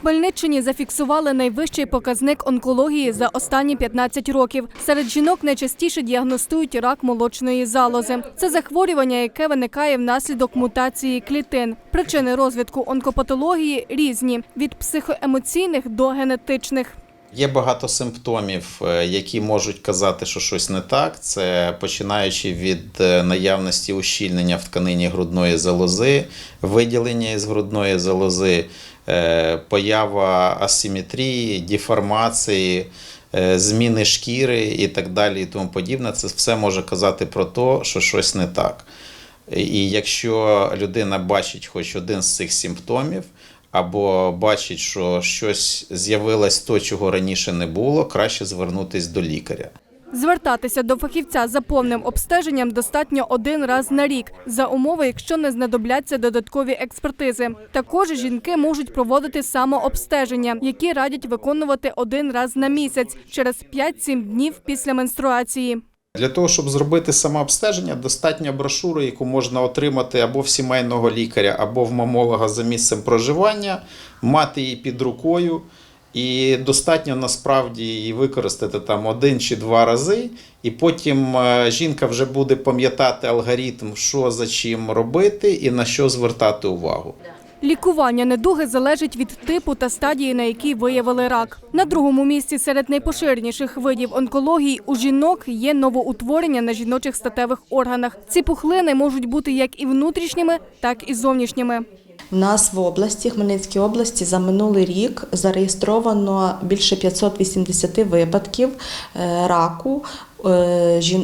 Хмельниччині зафіксували найвищий показник онкології за останні 15 років. Серед жінок найчастіше діагностують рак молочної залози. Це захворювання, яке виникає внаслідок мутації клітин. Причини розвитку онкопатології різні від психоемоційних до генетичних. Є багато симптомів, е, які можуть казати, що щось не так. Це починаючи від е, наявності ущільнення в тканині грудної залози, виділення із грудної залози, е, поява асиметрії, деформації, зміни шкіри і так далі, і тому подібне. Це все може казати про те, що щось не так. І якщо людина бачить хоч один з цих симптомів, або бачить, що щось з'явилось то, чого раніше не було, краще звернутися до лікаря. Звертатися до фахівця за повним обстеженням достатньо один раз на рік, за умови, якщо не знадобляться додаткові експертизи. Також жінки можуть проводити самообстеження, які радять виконувати один раз на місяць через 5-7 днів після менструації. Для того, щоб зробити самообстеження, достатньо брошури, яку можна отримати або в сімейного лікаря, або в мамолога за місцем проживання, мати її під рукою. І достатньо насправді її використати там один чи два рази, і потім е, жінка вже буде пам'ятати алгоритм, що за чим робити і на що звертати увагу. Лікування недуги залежить від типу та стадії, на якій виявили рак. На другому місці серед найпоширеніших видів онкології у жінок є новоутворення на жіночих статевих органах. Ці пухлини можуть бути як і внутрішніми, так і зовнішніми. У нас в області, Хмельницькій області, за минулий рік зареєстровано більше 580 випадків е, раку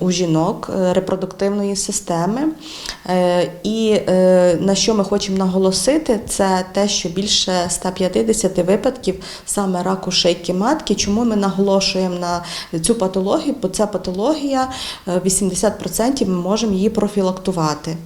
у жінок е, репродуктивної системи. Е, І е, на що ми хочемо наголосити, це те, що більше 150 випадків саме раку шейки матки. Чому ми наголошуємо на цю патологію? Бо ця патологія е, 80% ми можемо її профілактувати.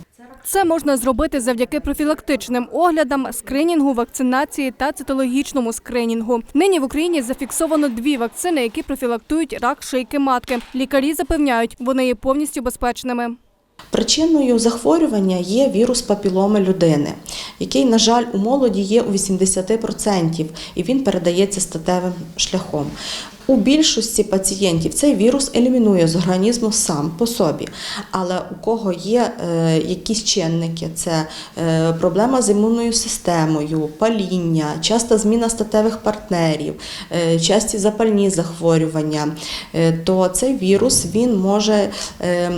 Це можна зробити завдяки профілактичним оглядам, скринінгу, вакцинації та цитологічному скринінгу. Нині в Україні зафіксовано дві вакцини, які профілактують рак шийки матки. Лікарі запевняють, вони є повністю безпечними. Причиною захворювання є вірус папіломи людини, який, на жаль, у молоді є у 80%, і він передається статевим шляхом. У більшості пацієнтів цей вірус елімінує з організму сам по собі. Але у кого є е, якісь чинники, це е, проблема з імунною системою, паління, часта зміна статевих партнерів, е, часті запальні захворювання, е, то цей вірус він може е,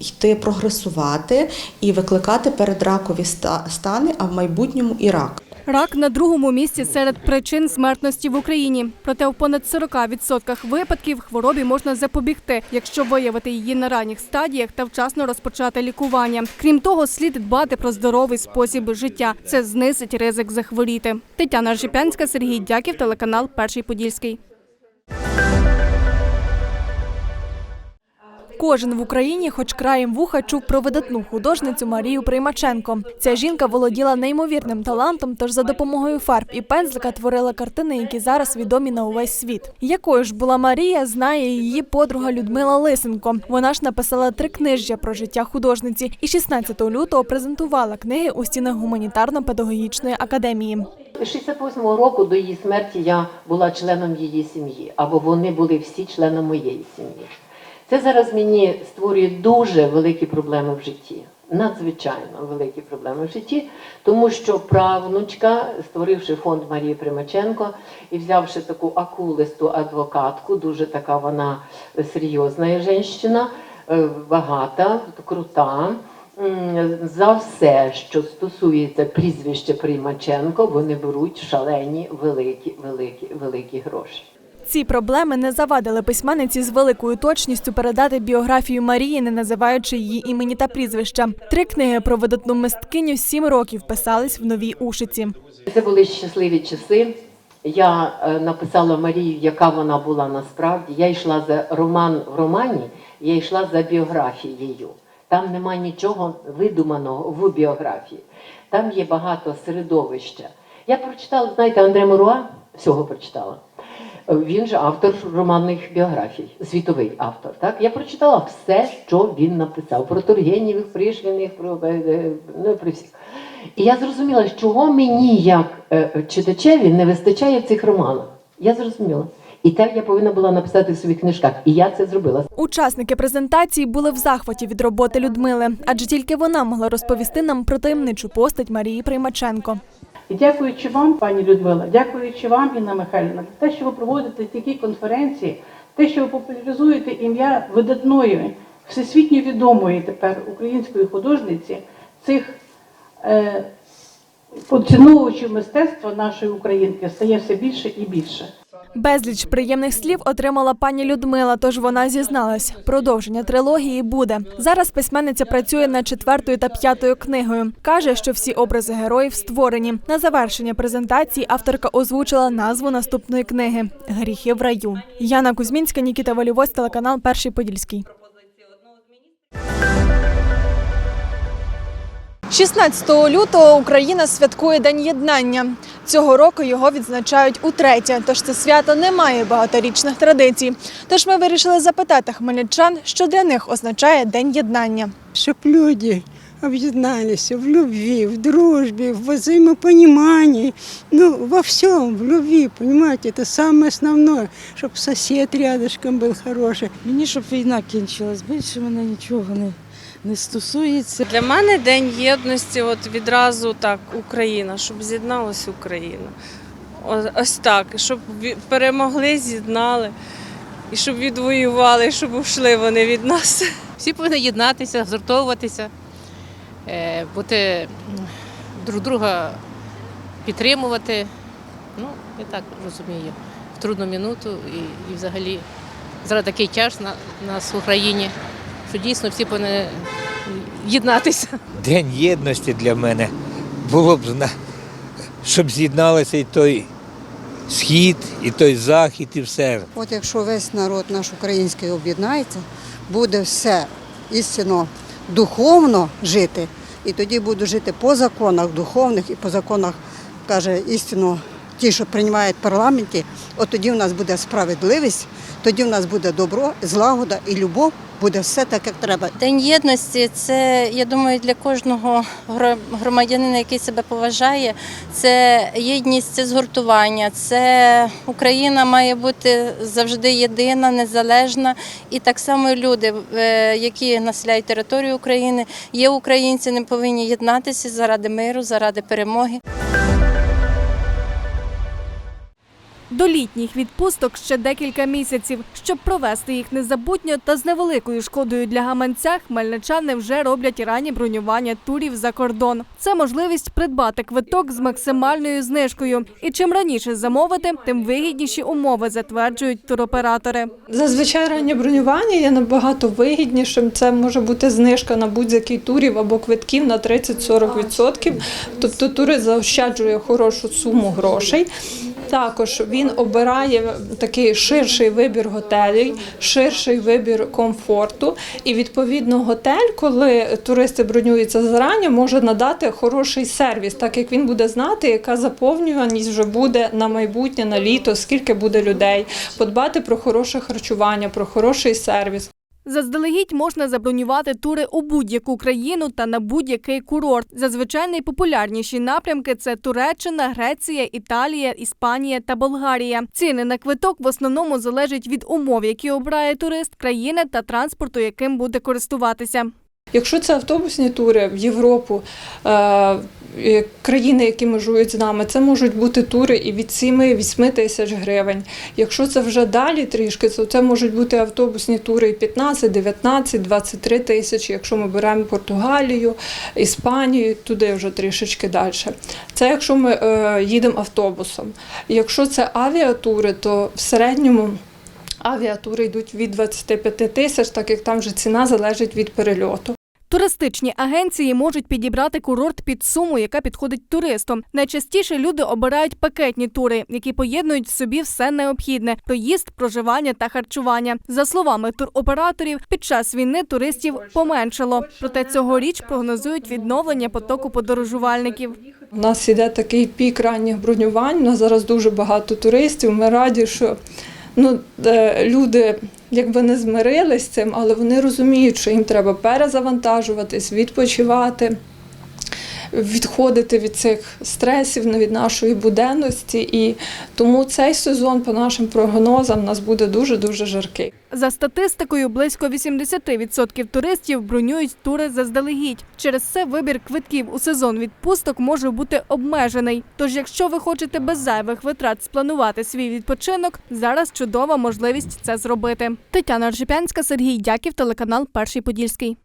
йти прогресувати і викликати передракові стани, а в майбутньому і рак. Рак на другому місці серед причин смертності в Україні. Проте в понад 40% випадків хворобі можна запобігти, якщо виявити її на ранніх стадіях та вчасно розпочати лікування. Крім того, слід дбати про здоровий спосіб життя. Це знизить ризик захворіти. Тетяна Ржепянська, Сергій Дяків, телеканал Перший Подільський. Кожен в Україні, хоч краєм вуха, чув про видатну художницю Марію Приймаченко. Ця жінка володіла неймовірним талантом, тож за допомогою фарб і пензлика творила картини, які зараз відомі на увесь світ. Якою ж була Марія, знає її подруга Людмила Лисенко. Вона ж написала три книжжя про життя художниці і 16 лютого презентувала книги у стінах гуманітарно-педагогічної академії. З 68-го року до її смерті я була членом її сім'ї, або вони були всі членом моєї сім'ї. Це зараз мені створює дуже великі проблеми в житті. Надзвичайно великі проблеми в житті, тому що правнучка, створивши фонд Марії Примаченко і взявши таку акулисту адвокатку, дуже така вона серйозна жінка, е, багата, крута. За все, що стосується прізвища Примаченко, вони беруть шалені великі, великі, великі гроші. Ці проблеми не завадили письменниці з великою точністю передати біографію Марії, не називаючи її імені та прізвища. Три книги про видатну мисткиню сім років писались в новій ушиці. Це були щасливі часи. Я е, написала Марію, яка вона була насправді. Я йшла за роман в романі, я йшла за біографією. Там нема нічого видуманого в біографії. Там є багато середовища. Я прочитала, знаєте, Андре Моруа, всього прочитала. Він же автор романних біографій, світовий автор. Так? Я прочитала все, що він написав про Тургенєвих, Пришвіних, про, е, е, ну, про всіх. І я зрозуміла, чого мені, як е, читачеві, не вистачає в цих романах. Я зрозуміла. І те я повинна була написати в своїх книжках. І я це зробила. Учасники презентації були в захваті від роботи Людмили, адже тільки вона могла розповісти нам про таємничу постать Марії Приймаченко. І дякуючи вам, пані Людмила, дякуючи вам, Інна Михайлівна, за те, що ви проводите такі конференції, те, що ви популяризуєте ім'я видатної, всесвітньо відомої тепер української художниці, цих е, поціновувачів мистецтва нашої українки стає все більше і більше. Безліч приємних слів отримала пані Людмила, тож вона зізналась. Продовження трилогії буде. Зараз письменниця працює над четвертою та п'ятою книгою. Каже, що всі образи героїв створені. На завершення презентації авторка озвучила назву наступної книги Гріхи в раю. Яна Кузьмінська, Нікіта Валівоць, телеканал Перший Подільський. 16 лютого Україна святкує День єднання. Цього року його відзначають утретє, тож це свято не має багаторічних традицій. Тож ми вирішили запитати хмельничан, що для них означає День єднання. Щоб люди объединялись в любви, в дружбе, в взаимопонимании, ну, во всем, в любви, понимаете, это самое основное, чтобы сосед рядышком был хороший. Мені щоб війна кінчилась, більше мене нічого не, не стосується. Для мене День єдності, от відразу так, Україна, щоб з'єдналася Україна. Ось так, щоб перемогли, з'єднали, і щоб відвоювали, і щоб ушли вони від нас. Всі повинні єднатися, згуртовуватися, е, бути друг друга підтримувати. Ну, я так розумію, в трудну минуту і, і взагалі зараз такий час на нас в Україні, що дійсно всі повинні єднатися. День єдності для мене було б щоб з'єдналися і той схід, і той захід, і все. От якщо весь народ наш український об'єднається, буде все істинно духовно жити, і тоді буду жити по законах духовних і по законах, каже, істинно ті, що приймають в парламенті, от тоді в нас буде справедливість, тоді в нас буде добро, злагода і любов, буде все так, як треба. День єдності це, я думаю, для кожного гро- громадянина, який себе поважає. Це єдність, це згуртування. Це Україна має бути завжди єдина, незалежна. І так само люди, е, які населяють територію України, є українці, не повинні єднатися заради миру, заради перемоги. До літніх відпусток ще декілька місяців. Щоб провести їх незабутньо та з невеликою шкодою для гаманця, хмельничани вже роблять ранні бронювання турів за кордон. Це можливість придбати квиток з максимальною знижкою. І чим раніше замовити, тим вигідніші умови затверджують туроператори. Зазвичай раннє бронювання є набагато вигіднішим. Це може бути знижка на будь-який турів або квитків на 30-40%. Тобто турист заощаджує хорошу суму грошей. Також він обирає такий ширший вибір готелей, ширший вибір комфорту. І відповідно готель, коли туристи бронюються зарані, може надати хороший сервіс, так як він буде знати, яка заповнюваність вже буде на майбутнє, на літо, скільки буде людей, подбати про хороше харчування, про хороший сервіс. Заздалегідь можна забронювати тури у будь-яку країну та на будь-який курорт. Зазвичай найпопулярніші напрямки це Туреччина, Греція, Італія, Іспанія та Болгарія. Ціни на квиток в основному залежать від умов, які обирає турист, країни та транспорту, яким буде користуватися. Якщо це автобусні тури в Європу, е, країни, які межують з нами, це можуть бути тури і від 7-8 тисяч гривень. Якщо це вже далі трішки, то це можуть бути автобусні тури і 15, 19, 23 тисячі. Якщо ми беремо Португалію, Іспанію, туди вже трішечки далі. Це якщо ми е, їдемо автобусом. Якщо це авіатури, то в середньому. Авіатури йдуть від 25 тисяч, так як там вже ціна залежить від перельоту. Туристичні агенції можуть підібрати курорт під суму, яка підходить туристам. Найчастіше люди обирають пакетні тури, які поєднують в собі все необхідне: проїзд, проживання та харчування. За словами туроператорів, під час війни туристів поменшало. Проте цьогоріч прогнозують відновлення потоку подорожувальників. У нас іде такий пік ранніх бронювань. У нас зараз дуже багато туристів. Ми раді, що ну, е, люди якби не змирились з цим, але вони розуміють, що їм треба перезавантажуватись, відпочивати. Відходити від цих стресів, від нашої буденності. І тому цей сезон, по нашим прогнозам, нас буде дуже дуже жаркий. За статистикою, близько 80% туристів бронюють тури заздалегідь. Через це вибір квитків у сезон відпусток може бути обмежений. Тож, якщо ви хочете без зайвих витрат спланувати свій відпочинок, зараз чудова можливість це зробити. Тетяна Ржепянська, Сергій Дяків, телеканал Перший Подільський.